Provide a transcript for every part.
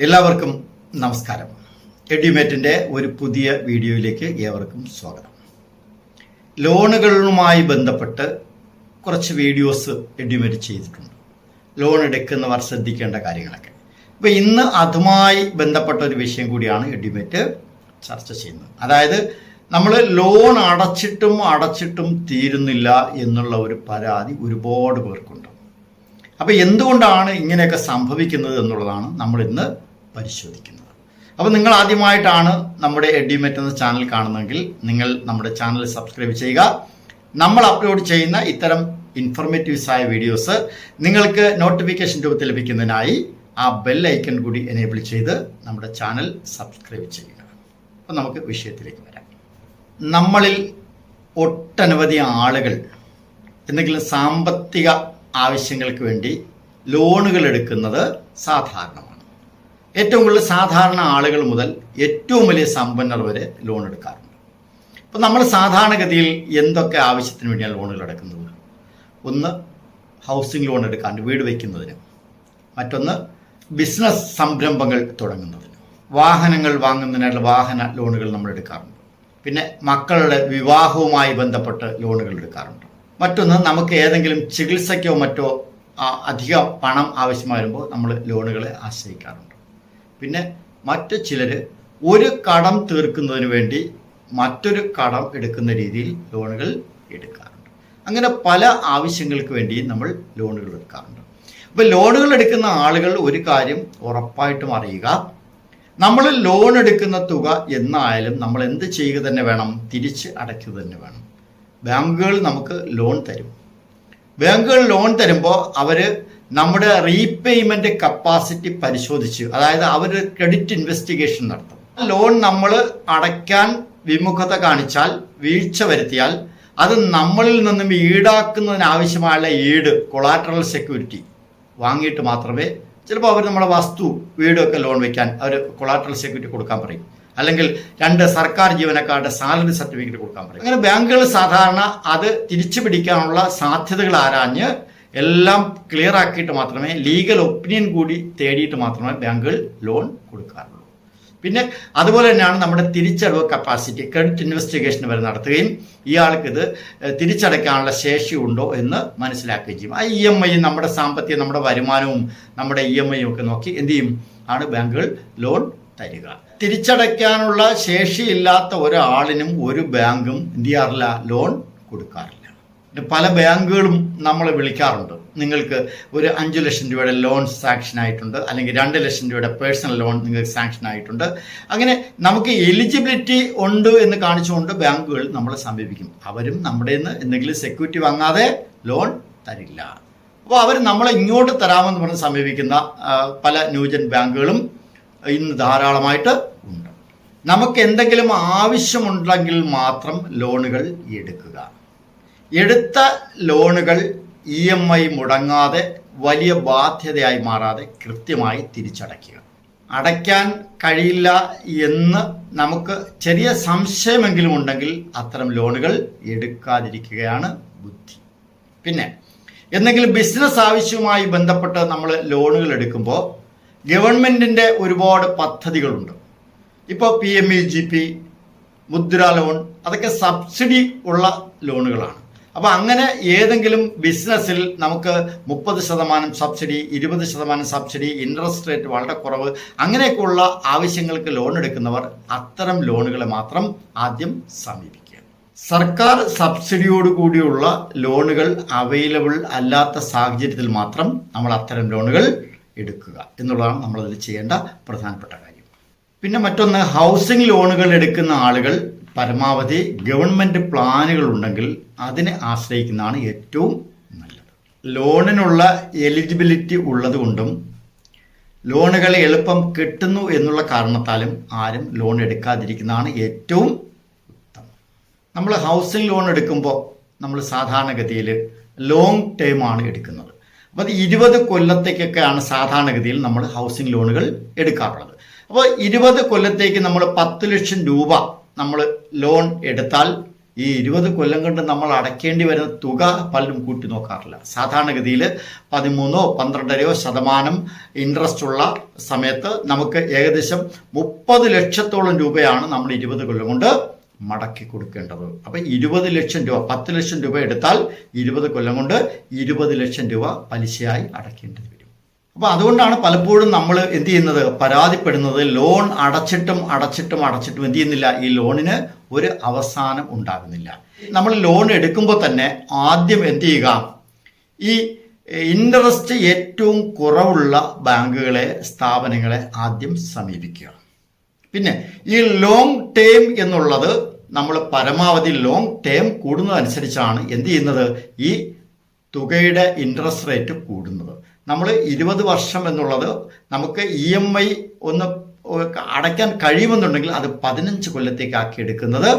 എല്ലാവർക്കും നമസ്കാരം. എഡ്യൂമേറ്റിന്റെ ഒരു പുതിയ വീഡിയോയിലേക്ക് ഏവർക്കും സ്വാഗതം. ലോണുകളുമായി ബന്ധപ്പെട്ട് കുറച്ച് വീഡിയോസ് എഡ്യൂമേറ്റ് ചെയ്തിട്ടുണ്ട്. ലോൺ എടുക്കുന്നവർ ശ്രദ്ധിക്കേണ്ട കാര്യങ്ങളൊക്കെ. അപ്പോൾ ഇന്ന് അതുമായി ബന്ധപ്പെട്ട ഒരു വിഷയം കൂടിയാണ് എഡ്യൂമേറ്റ് ചർച്ച ചെയ്യുന്നത്. അതായത് നമ്മൾ ലോൺ അടച്ചിട്ടും അടച്ചിട്ടും തീരുന്നില്ല എന്നുള്ള ഒരു പരാതി ഒരുപാട് പേർക്കുണ്ട്. അപ്പോൾ എന്തുകൊണ്ടാണ് ഇങ്ങനെയൊക്കെ സംഭവിക്കുന്നത് എന്നുള്ളതാണ് നമ്മൾ ഇന്ന് പരിശോധിക്കുന്നത്. അപ്പോൾ നിങ്ങൾ ആദ്യമായിട്ടാണ് നമ്മുടെ എഡ്യൂമെറ്റ് എന്ന ചാനൽ കാണുന്നതെങ്കിൽ നിങ്ങൾ നമ്മുടെ ചാനൽ സബ്സ്ക്രൈബ് ചെയ്യുക. നമ്മൾ അപ്ലോഡ് ചെയ്യുന്ന ഇത്തരം ഇൻഫർമേറ്റീവ്സ് ആയ വീഡിയോസ് നിങ്ങൾക്ക് നോട്ടിഫിക്കേഷൻ രൂപത്തിൽ ലഭിക്കുന്നതിനായി ആ ബെൽ ഐക്കൺ കൂടി എനേബിൾ ചെയ്ത് നമ്മുടെ ചാനൽ സബ്സ്ക്രൈബ് ചെയ്യുക. അപ്പോൾ നമുക്ക് വിഷയത്തിലേക്ക് വരാം. നമ്മളിൽ ഒട്ടനവധി ആളുകൾ എന്തെങ്കിലും സാമ്പത്തിക ആവശ്യങ്ങൾക്ക് വേണ്ടി ലോണുകൾ എടുക്കുന്നത് സാധാരണമാണ്. ഏറ്റവും കൂടുതൽ സാധാരണ ആളുകൾ മുതൽ ഏറ്റവും വലിയ സമ്പന്നർ വരെ ലോൺ എടുക്കാറുണ്ട്. അപ്പോൾ നമ്മൾ സാധാരണഗതിയിൽ എന്തൊക്കെ ആവശ്യത്തിന് വേണ്ടിയാണ് ലോണുകൾ എടുക്കുന്നത്? ഒന്ന് ഹൗസിംഗ് ലോൺ എടുക്കാണ്ട് വീട് വയ്ക്കുന്നതിന്. മറ്റൊന്ന് ബിസിനസ് സംരംഭങ്ങൾ തുടങ്ങുന്നതിന്. വാഹനങ്ങൾ വാങ്ങുന്നതിനായിട്ടുള്ള വാഹന ലോണുകൾ നമ്മൾ എടുക്കാറുണ്ട്. പിന്നെ മക്കളുടെ വിവാഹവുമായി ബന്ധപ്പെട്ട് ലോണുകൾ എടുക്കാറുണ്ട്. മറ്റൊന്ന് നമുക്ക് ഏതെങ്കിലും ചികിത്സയ്ക്കോ മറ്റോ അധിക പണം ആവശ്യമായി വരുമ്പോൾ നമ്മൾ ലോണുകളെ ആശ്രയിക്കാറുണ്ട്. പിന്നെ മറ്റു ചിലർ ഒരു കടം തീർക്കുന്നതിന് വേണ്ടി മറ്റൊരു കടം എടുക്കുന്ന രീതിയിൽ ലോണുകൾ എടുക്കാറുണ്ട്. അങ്ങനെ പല ആവശ്യങ്ങൾക്ക് വേണ്ടി നമ്മൾ ലോണുകൾ എടുക്കാറുണ്ട്. അപ്പോൾ ലോണുകൾ എടുക്കുന്ന ആളുകൾ ഒരു കാര്യം ഉറപ്പായിട്ടും അറിയുക. നമ്മൾ ലോൺ എടുക്കുന്ന തുക എന്നായാലും നമ്മൾ എന്ത് ചെയ്യുക തന്നെ വേണം? തിരിച്ച് അടയ്ക്കുക തന്നെ വേണം. ബാങ്കുകൾ നമുക്ക് ലോൺ തരും. ബാങ്കുകൾ ലോൺ തരുമ്പോൾ അവർ നമ്മുടെ റീപേയ്മെന്റ് കപ്പാസിറ്റി പരിശോധിച്ച് അതായത് അവർ ക്രെഡിറ്റ് ഇൻവെസ്റ്റിഗേഷൻ നടത്തും. ലോൺ നമ്മൾ അടയ്ക്കാൻ വിമുഖത കാണിച്ചാൽ വീഴ്ച വരുത്തിയാൽ അത് നമ്മളിൽ നിന്നും ഈടാക്കുന്നതിനാവശ്യമായ ഈട് കൊളാട്രൽ സെക്യൂരിറ്റി വാങ്ങിയിട്ട് മാത്രമേ ചിലപ്പോൾ അവർ നമ്മുടെ വസ്തു വീടൊക്കെ ലോൺ വയ്ക്കാൻ അവർ കൊളാട്രൽ സെക്യൂരിറ്റി കൊടുക്കാൻ പറയും. അല്ലെങ്കിൽ രണ്ട് സർക്കാർ ജീവനക്കാരുടെ സാലറി സർട്ടിഫിക്കറ്റ് കൊടുക്കാൻ പറയും. അങ്ങനെ ബാങ്കുകൾ സാധാരണ അത് തിരിച്ചു പിടിക്കാനുള്ള സാധ്യതകൾ ആരാഞ്ഞ് എല്ലാം ക്ലിയർ ആക്കിയിട്ട് മാത്രമേ ലീഗൽ ഒപ്പീനിയൻ കൂടി തേടിയിട്ട് മാത്രമേ ബാങ്കുകൾ ലോൺ കൊടുക്കാറുള്ളൂ. പിന്നെ അതുപോലെ തന്നെയാണ് നമ്മുടെ തിരിച്ചടവ് കപ്പാസിറ്റി ക്രെഡിറ്റ് ഇൻവെസ്റ്റിഗേഷൻ വരെ നടത്തുകയും ഇയാൾക്ക് ഇത് ഏഹ്, തിരിച്ചടയ്ക്കാനുള്ള ശേഷി ഉണ്ടോ എന്ന് മനസ്സിലാക്കുകയും ചെയ്യും. ആ ഇ എം ഐ നമ്മുടെ സാമ്പത്തികം നമ്മുടെ വരുമാനവും നമ്മുടെ ഇ എം ഐയും ഒക്കെ നോക്കി എന്ത് ചെയ്യും? ആണ് ബാങ്കുകൾ ലോൺ തരിക. തിരിച്ചടയ്ക്കാനുള്ള ശേഷിയില്ലാത്ത ഒരാളിനും ഒരു ബാങ്കും എന്ത് ചെയ്യാറില്ല ലോൺ കൊടുക്കാറില്ല. പല ബാങ്കുകളും നമ്മൾ വിളിക്കാറുണ്ട്. നിങ്ങൾക്ക് ഒരു അഞ്ച് ലക്ഷം രൂപയുടെ ലോൺ സാങ്ഷൻ ആയിട്ടുണ്ട് അല്ലെങ്കിൽ രണ്ട് ലക്ഷം രൂപയുടെ പേഴ്സണൽ ലോൺ നിങ്ങൾക്ക് സാങ്ഷൻ ആയിട്ടുണ്ട്. അങ്ങനെ നമുക്ക് എലിജിബിലിറ്റി ഉണ്ട് എന്ന് കാണിച്ചുകൊണ്ട് ബാങ്കുകൾ നമ്മളെ സമീപിക്കും. അവരും നമ്മുടെ നിന്ന് എന്തെങ്കിലും സെക്യൂരിറ്റി വാങ്ങാതെ ലോൺ തരില്ല. അപ്പോൾ അവർ നമ്മളെ ഇങ്ങോട്ട് തരാമെന്ന് പറഞ്ഞ് സമീപിക്കുന്ന പല ന്യൂജൻ ബാങ്കുകളും ഇന്ന് ധാരാളമായിട്ട് ഉണ്ട്. നമുക്ക് എന്തെങ്കിലും ആവശ്യമുണ്ടെങ്കിൽ മാത്രം ലോണുകൾ എടുക്കുക. എടുത്ത ലോണുകൾ ഇ എം ഐ മുടങ്ങാതെ വലിയ ബാധ്യതയായി മാറാതെ കൃത്യമായി തിരിച്ചടയ്ക്കുക. അടയ്ക്കാൻ കഴിയില്ല എന്ന് നമുക്ക് ചെറിയ സംശയമെങ്കിലും ഉണ്ടെങ്കിൽ അത്തരം ലോണുകൾ എടുക്കാതിരിക്കുകയാണ് ബുദ്ധി. പിന്നെ എന്തെങ്കിലും ബിസിനസ് ആവശ്യവുമായി ബന്ധപ്പെട്ട് നമ്മൾ ലോണുകൾ എടുക്കുമ്പോൾ ഗവൺമെന്റിന്റെ ഒരുപാട് പദ്ധതികളുണ്ട്. ഇപ്പോൾ P M E G P Mudra loan അതൊക്കെ സബ്സിഡി ഉള്ള ലോണുകളാണ് അപ്പോൾ അങ്ങനെ ഏതെങ്കിലും ബിസിനസ്സിൽ നമുക്ക് മുപ്പത് ശതമാനം സബ്സിഡി ഇരുപത് ശതമാനം സബ്സിഡി ഇൻട്രസ്റ്റ് റേറ്റ് വളരെ കുറവ് അങ്ങനെയൊക്കെയുള്ള ആവശ്യങ്ങൾക്ക് ലോൺ എടുക്കുന്നവർ അത്തരം ലോണുകളെ മാത്രം ആദ്യം സമീപിക്കുക. സർക്കാർ സബ്സിഡിയോട് കൂടിയുള്ള ലോണുകൾ അവൈലബിൾ അല്ലാത്ത സാഹചര്യത്തിൽ മാത്രം നമ്മൾ അത്തരം ലോണുകൾ എടുക്കുക എന്നുള്ളതാണ് നമ്മളതിൽ ചെയ്യേണ്ട പ്രധാനപ്പെട്ട കാര്യം. പിന്നെ മറ്റൊന്ന് ഹൗസിംഗ് ലോണുകൾ എടുക്കുന്ന ആളുകൾ പരമാവധി ഗവൺമെന്റ് പ്ലാനുകൾ ഉണ്ടെങ്കിൽ അതിനെ ആശ്രയിക്കുന്നതാണ് ഏറ്റവും നല്ലത്. ലോണിനുള്ള എലിജിബിലിറ്റി ഉള്ളതുകൊണ്ടും ലോണുകൾ എളുപ്പം കിട്ടുന്നു എന്നുള്ള കാരണത്താലും ആരും ലോൺ എടുക്കാതിരിക്കുന്നതാണ് ഏറ്റവും ഉത്തമം. നമ്മൾ ഹൗസിംഗ് ലോൺ എടുക്കുമ്പോൾ നമ്മൾ സാധാരണഗതിയിൽ ലോങ് ടേമാണ് എടുക്കുന്നത്. അപ്പോൾ ഇരുപത് കൊല്ലത്തേക്കൊക്കെയാണ് സാധാരണഗതിയിൽ നമ്മൾ ഹൗസിംഗ് ലോണുകൾ എടുക്കാറുള്ളത്. അപ്പോൾ ഇരുപത് കൊല്ലത്തേക്ക് നമ്മൾ പത്ത് ലക്ഷം രൂപ നമ്മൾ ലോൺ എടുത്താൽ ഈ ഇരുപത് കൊല്ലം കൊണ്ട് നമ്മൾ അടയ്ക്കേണ്ടി വരുന്ന തുക പലരും കൂട്ടി നോക്കാറില്ല. സാധാരണഗതിയിൽ പതിമൂന്നോ പന്ത്രണ്ടരയോ ശതമാനം ഇൻട്രസ്റ്റ് ഉള്ള സമയത്ത് നമുക്ക് ഏകദേശം മുപ്പത് ലക്ഷത്തോളം രൂപയാണ് നമ്മൾ ഇരുപത് കൊല്ലം കൊണ്ട് മടക്കി കൊടുക്കേണ്ടത്. അപ്പൊ ഇരുപത് ലക്ഷം രൂപ പത്ത് ലക്ഷം രൂപ എടുത്താൽ ഇരുപത് കൊല്ലം കൊണ്ട് ഇരുപത് ലക്ഷം രൂപ പലിശയായി അടയ്ക്കേണ്ടത് വരും. അപ്പൊ അതുകൊണ്ടാണ് പലപ്പോഴും നമ്മൾ എന്ത് ചെയ്യുന്നത്? പരാതിപ്പെടുന്നത്. ലോൺ അടച്ചിട്ടും അടച്ചിട്ടും അടച്ചിട്ടും എന്ത് ചെയ്യുന്നില്ല. ഈ ലോണിന് ഒരു അവസാനം ഉണ്ടാകുന്നില്ല. നമ്മൾ ലോൺ എടുക്കുമ്പോൾ തന്നെ ആദ്യം എന്ത് ചെയ്യുക? ഈ ഇൻട്രസ്റ്റ് ഏറ്റവും കുറവുള്ള ബാങ്കുകളെ സ്ഥാപനങ്ങളെ ആദ്യം സമീപിക്കുക. പിന്നെ ഈ ലോങ് ടേം എന്നുള്ളത് നമ്മൾ പരമാവധി ലോങ് ടേം കൂടുന്നതനുസരിച്ചാണ് എന്ത് ചെയ്യുന്നത്? ഈ തുകയുടെ ഇൻട്രസ്റ്റ് റേറ്റ് കൂടുന്നത്. നമ്മൾ ഇരുപത് വർഷം എന്നുള്ളത് നമുക്ക് ഇ എം ഐ ഒന്ന് അടയ്ക്കാൻ കഴിയുമെന്നുണ്ടെങ്കിൽ അത് പതിനഞ്ച് കൊല്ലത്തേക്കാക്കി എടുക്കുന്നത്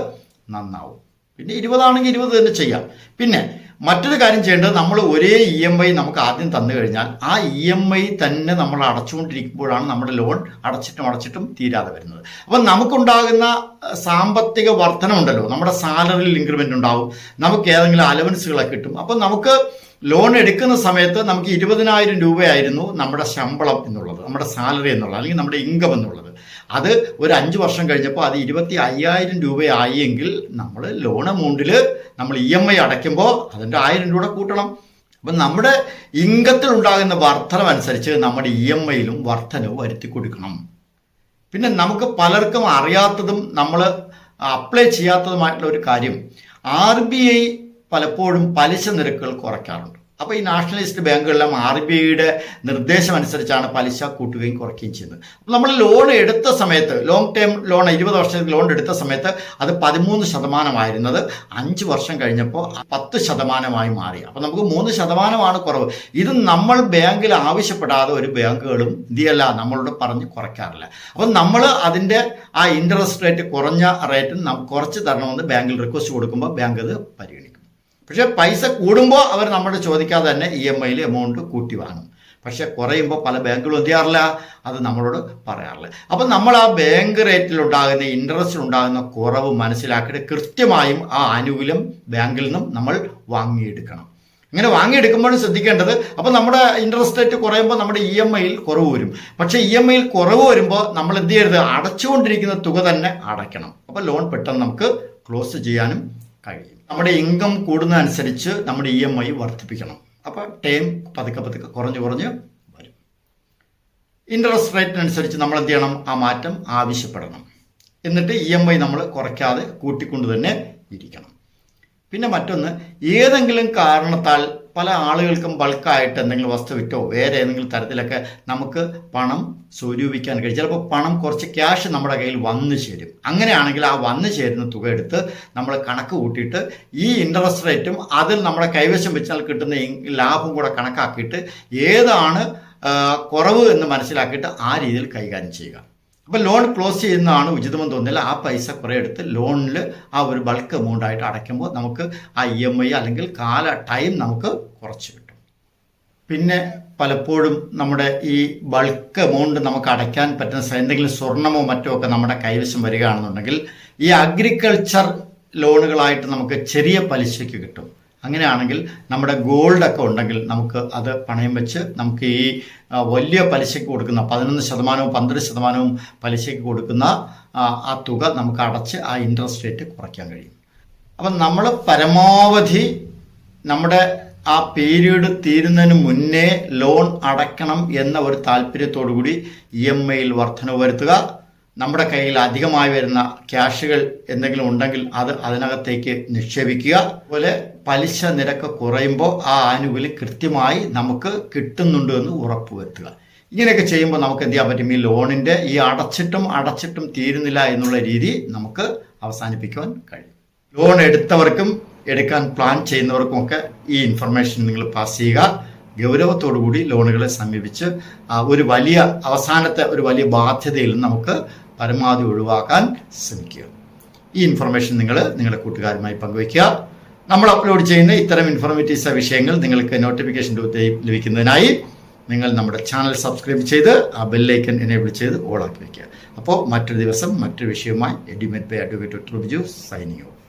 നന്നാവും. പിന്നെ ഇരുപതാണെങ്കിൽ ഇരുപത് തന്നെ ചെയ്യാം. പിന്നെ മറ്റൊരു കാര്യം ചെയ്യേണ്ടത് നമ്മൾ ഒരേ ഇ എം ഐ നമുക്ക് ആദ്യം തന്നു കഴിഞ്ഞാൽ ആ ഇ എം ഐ തന്നെ നമ്മൾ അടച്ചുകൊണ്ടിരിക്കുമ്പോഴാണ് നമ്മുടെ ലോൺ അടച്ചിട്ടും അടച്ചിട്ടും തീരാതെ വരുന്നത്. അപ്പം നമുക്കുണ്ടാകുന്ന സാമ്പത്തിക വർധന ഉണ്ടല്ലോ. നമ്മുടെ സാലറിയിൽ ഇൻക്രിമെന്റ് ഉണ്ടാവും. നമുക്ക് ഏതെങ്കിലും അലവൻസുകളൊക്കെ കിട്ടും. അപ്പം നമുക്ക് ലോൺ എടുക്കുന്ന സമയത്ത് നമുക്ക് ഇരുപതിനായിരം രൂപയായിരുന്നു നമ്മുടെ ശമ്പളം എന്നുള്ളത് നമ്മുടെ സാലറി എന്നുള്ളത് അല്ലെങ്കിൽ നമ്മുടെ ഇൻകം എന്നുള്ളത്. അത് ഒരു അഞ്ച് വർഷം കഴിഞ്ഞപ്പോൾ അത് ഇരുപത്തി അയ്യായിരം രൂപയായി എങ്കിൽ നമ്മൾ ലോൺ എമൗണ്ടിൽ നമ്മൾ ഇ എം ഐ അടയ്ക്കുമ്പോൾ അതിന്റെ ആയിരം രൂപ കൂട്ടണം. അപ്പം നമ്മുടെ ഇൻകത്തിൽ ഉണ്ടാകുന്ന വർധനം അനുസരിച്ച് നമ്മുടെ ഇ എം ഐയിലും വർധനവ് വരുത്തി കൊടുക്കണം. പിന്നെ നമുക്ക് പലർക്കും അറിയാത്തതും നമ്മൾ അപ്ലൈ ചെയ്യാത്തതുമായിട്ടുള്ള ഒരു കാര്യം ആർ ബി ഐ പലപ്പോഴും പലിശ നിരക്കുകൾ കുറയ്ക്കാറുണ്ട്. അപ്പോൾ ഈ നാഷണലിസ്റ്റ് ബാങ്കുകളിലും ആർ ബി ഐയുടെ നിർദ്ദേശം അനുസരിച്ചാണ് പലിശ കൂട്ടുകയും കുറയ്ക്കുകയും ചെയ്യുന്നത്. അപ്പോൾ നമ്മൾ ലോൺ എടുത്ത സമയത്ത് ലോങ് ടേം ലോൺ ഇരുപത് വർഷത്തേക്ക് ലോൺ എടുത്ത സമയത്ത് അത് പതിമൂന്ന് ശതമാനമായിരുന്നത്. അഞ്ച് വർഷം കഴിഞ്ഞപ്പോൾ പത്ത് ശതമാനമായി മാറി. അപ്പോൾ നമുക്ക് മൂന്ന് ശതമാനമാണ് കുറവ്. ഇത് നമ്മൾ ബാങ്കിൽ ആവശ്യപ്പെടാതെ ഒരു ബാങ്കുകളും ഇതിയല്ല നമ്മളോട് പറഞ്ഞ് കുറയ്ക്കാറില്ല. അപ്പം നമ്മൾ അതിന്റെ ആ ഇൻട്രസ്റ്റ് റേറ്റ് കുറഞ്ഞ റേറ്റ് കുറച്ച് തരണമെന്ന് ബാങ്കിൽ റിക്വസ്റ്റ് കൊടുക്കുമ്പോൾ ബാങ്ക് അത് പരിഗണിക്കും. പക്ഷേ പൈസ കൂടുമ്പോൾ അവർ നമ്മുടെ ചോദിക്കാതെ തന്നെ ഇ എം ഐയിൽ എമൗണ്ട് കൂട്ടി വാങ്ങും. പക്ഷെ കുറയുമ്പോൾ പല ബാങ്കുകളും എന്ത് ചെയ്യാറില്ല? അത് നമ്മളോട് പറയാറില്ല. അപ്പം നമ്മൾ ആ ബാങ്ക് റേറ്റിൽ ഉണ്ടാകുന്ന ഇൻട്രസ്റ്റിൽ ഉണ്ടാകുന്ന കുറവ് മനസ്സിലാക്കിയിട്ട് കൃത്യമായും ആ ആനുകൂല്യം ബാങ്കിൽ നിന്നും നമ്മൾ വാങ്ങിയെടുക്കണം. ഇങ്ങനെ വാങ്ങിയെടുക്കുമ്പോഴും ശ്രദ്ധിക്കേണ്ടത് അപ്പോൾ നമ്മുടെ ഇൻട്രസ്റ്റ് റേറ്റ് കുറയുമ്പോൾ നമ്മുടെ ഇ എം ഐയിൽ കുറവ് വരും. പക്ഷേ ഇ എം ഐയിൽ കുറവ് വരുമ്പോൾ നമ്മൾ എന്ത് ചെയ്യരുത്? അടച്ചുകൊണ്ടിരിക്കുന്ന തുക തന്നെ അടയ്ക്കണം. അപ്പോൾ ലോൺ പെട്ടെന്ന് നമുക്ക് ക്ലോസ് ചെയ്യാനും കഴിയും. നമ്മുടെ ഇൻകം കൂടുന്നതനുസരിച്ച് നമ്മുടെ ഇ എം ഐ വർദ്ധിപ്പിക്കണം. അപ്പോൾ ടൈം പതുക്കെ പതുക്കെ കുറഞ്ഞു കുറഞ്ഞ് വരും. ഇൻട്രസ്റ്റ് റേറ്റിനനുസരിച്ച് നമ്മൾ എന്ത് ചെയ്യണം? ആ മാറ്റം ആവശ്യപ്പെടണം. എന്നിട്ട് ഇ എം ഐ നമ്മൾ കുറയ്ക്കാതെ കൂട്ടിക്കൊണ്ട് തന്നെ ഇരിക്കണം. പിന്നെ മറ്റൊന്ന് ഏതെങ്കിലും കാരണത്താൽ പല ആളുകൾക്കും ബൾക്കായിട്ട് എന്തെങ്കിലും വസ്തു വിറ്റോ വേറെ ഏതെങ്കിലും തരത്തിലൊക്കെ നമുക്ക് പണം സ്വരൂപിക്കാൻ കഴിയും. ചിലപ്പോൾ പണം കുറച്ച് ക്യാഷ് നമ്മുടെ കയ്യിൽ വന്നു ചേരും. അങ്ങനെയാണെങ്കിൽ ആ വന്നു ചേരുന്ന തുക എടുത്ത് നമ്മൾ കണക്ക് കൂട്ടിയിട്ട് ഈ ഇൻട്രസ്റ്റ് റേറ്റും അതിൽ നമ്മുടെ കൈവശം വെച്ചാൽ കിട്ടുന്ന ലാഭം കൂടെ കണക്കാക്കിയിട്ട് ഏതാണ് കുറവ് എന്ന് മനസ്സിലാക്കിയിട്ട് ആ രീതിയിൽ കൈകാര്യം ചെയ്യുക. അപ്പോൾ ലോൺ ക്ലോസ് ചെയ്യുന്നതാണ് ഉചിതമെന്ന് തോന്നില്ല ആ പൈസ കുറേ എടുത്ത് ലോണിൽ ആ ഒരു ബൾക്ക് എമൗണ്ട് ആയിട്ട് അടയ്ക്കുമ്പോൾ നമുക്ക് ആ ഇ എം ഐ അല്ലെങ്കിൽ കാല ടൈം നമുക്ക് കുറച്ച് കിട്ടും. പിന്നെ പലപ്പോഴും നമ്മുടെ ഈ ബൾക്ക് എമൗണ്ട് നമുക്ക് അടയ്ക്കാൻ പറ്റുന്ന എന്തെങ്കിലും സ്വർണമോ മറ്റോ ഒക്കെ നമ്മുടെ കൈവശം വരികയാണെന്നുണ്ടെങ്കിൽ ഈ അഗ്രികൾച്ചർ ലോണുകളായിട്ട് നമുക്ക് ചെറിയ പലിശയ്ക്ക് കിട്ടും. അങ്ങനെയാണെങ്കിൽ നമ്മുടെ ഗോൾഡൊക്കെ ഉണ്ടെങ്കിൽ നമുക്ക് അത് പണയം വെച്ച് നമുക്ക് ഈ വലിയ പലിശയ്ക്ക് കൊടുക്കുന്ന പതിനൊന്ന് ശതമാനവും പന്ത്രണ്ട് ശതമാനവും പലിശയ്ക്ക് കൊടുക്കുന്ന ആ, തുക നമുക്ക് അടച്ച് ആ ഇൻട്രസ്റ്റ് റേറ്റ് കുറയ്ക്കാൻ കഴിയും. അപ്പം നമ്മൾ പരമാവധി നമ്മുടെ ആ പീരീഡ് തീരുന്നതിന് മുന്നേ ലോൺ അടയ്ക്കണം എന്ന ഒരു താല്പര്യത്തോടു കൂടി ഇ എം ഐയിൽ വർധന വരുത്തുക. നമ്മുടെ കയ്യിൽ അധികമായി വരുന്ന ക്യാഷുകൾ എന്തെങ്കിലും ഉണ്ടെങ്കിൽ അത് അതിനകത്തേക്ക് നിക്ഷേപിക്കുക. അതുപോലെ പലിശ നിരക്ക് കുറയുമ്പോൾ ആ ആനുകൂല്യം കൃത്യമായി നമുക്ക് കിട്ടുന്നുണ്ട് എന്ന് ഉറപ്പുവരുത്തുക. ഇങ്ങനെയൊക്കെ ചെയ്യുമ്പോൾ നമുക്ക് എന്ത് ചെയ്യാൻ പറ്റും? ഈ ലോണിന്റെ ഈ അടച്ചിട്ടും അടച്ചിട്ടും തീരുന്നില്ല എന്നുള്ള രീതി നമുക്ക് അവസാനിപ്പിക്കുവാൻ കഴിയും. ലോൺ എടുത്തവർക്കും എടുക്കാൻ പ്ലാൻ ചെയ്യുന്നവർക്കും ഒക്കെ ഈ ഇൻഫർമേഷൻ നിങ്ങൾ പാസ് ചെയ്യുക. ഗൗരവത്തോടു കൂടി ലോണുകളെ സമീപിച്ച് ഒരു വലിയ അവസാനത്തെ ഒരു വലിയ ബാധ്യതയിൽ നമുക്ക് പരമാവധി ഒഴിവാക്കാൻ ശ്രമിക്കുക. ഈ ഇൻഫർമേഷൻ നിങ്ങൾ നിങ്ങളുടെ കൂട്ടുകാരുമായി പങ്കുവയ്ക്കുക. നമ്മൾ അപ്ലോഡ് ചെയ്യുന്ന ഇത്തരം ഇൻഫോർമേറ്റീവ്സ് വിഷയങ്ങൾ നിങ്ങൾക്ക് നോട്ടിഫിക്കേഷൻ ലഭിക്കുന്നതിനായി നിങ്ങൾ നമ്മുടെ ചാനൽ സബ്സ്ക്രൈബ് ചെയ്ത് ആ ബെല്ലൈക്കൻ എനേബിൾ ചെയ്ത് ഓളാക്കി വയ്ക്കുക. അപ്പോൾ മറ്റൊരു ദിവസം മറ്റൊരു വിഷയവുമായി Edumate by advocate Biju signing off